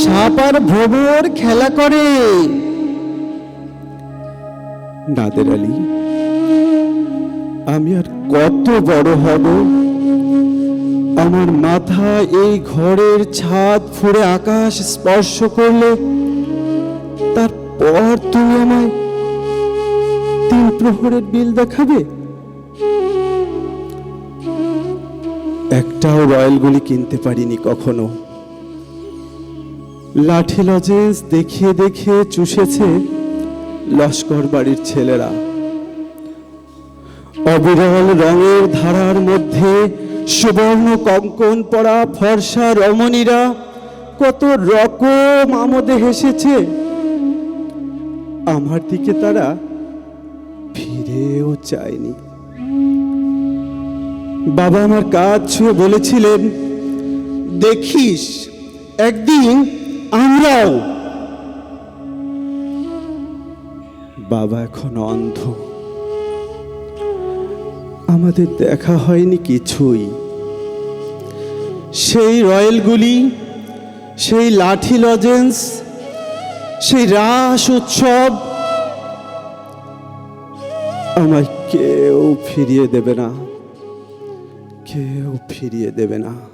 সাপ আর ভ্রমর খেলা করে। নাদের আলী, আমি আর কত বড় হব? আমার মাথা এই ঘরের ছাদ ফুড়ে আকাশ স্পর্শ করলে তারপর তুমি আমায় তিন প্রহরের বিল দেখাবে? একটাও রয়্যাল গুলি কিনতে পারিনি কখনো। লাঠি লজেন্স দেখিয়ে দেখিয়ে চুষেছে লস্কর বাড়ির ছেলেরা। অবিরল রঙের ধারার মধ্যে সুবর্ণ কঙ্কন পরা ফর্সা রমণীরা কত রকম আমোদে হেসেছে। আমার দিকে তারা ফিরেও চায়নি। বাবা আমার কাজ ছুঁয়ে বলেছিলেন, দেখিস, একদিন আমরাও। বাবা এখন অন্ধ। আমাদের দেখা হয়নি কিছুই। সেই রয়েলগুলি সেই লাঠি লজেন্স, সেই রাস উৎসব আমায় কেউ ফিরিয়ে দেবে না। কেউ ফিরিয়ে দেবে না।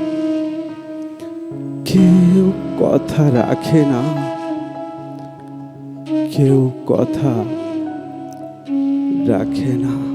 কেউ কথা রাখে না। কেউ কথা রাখে না।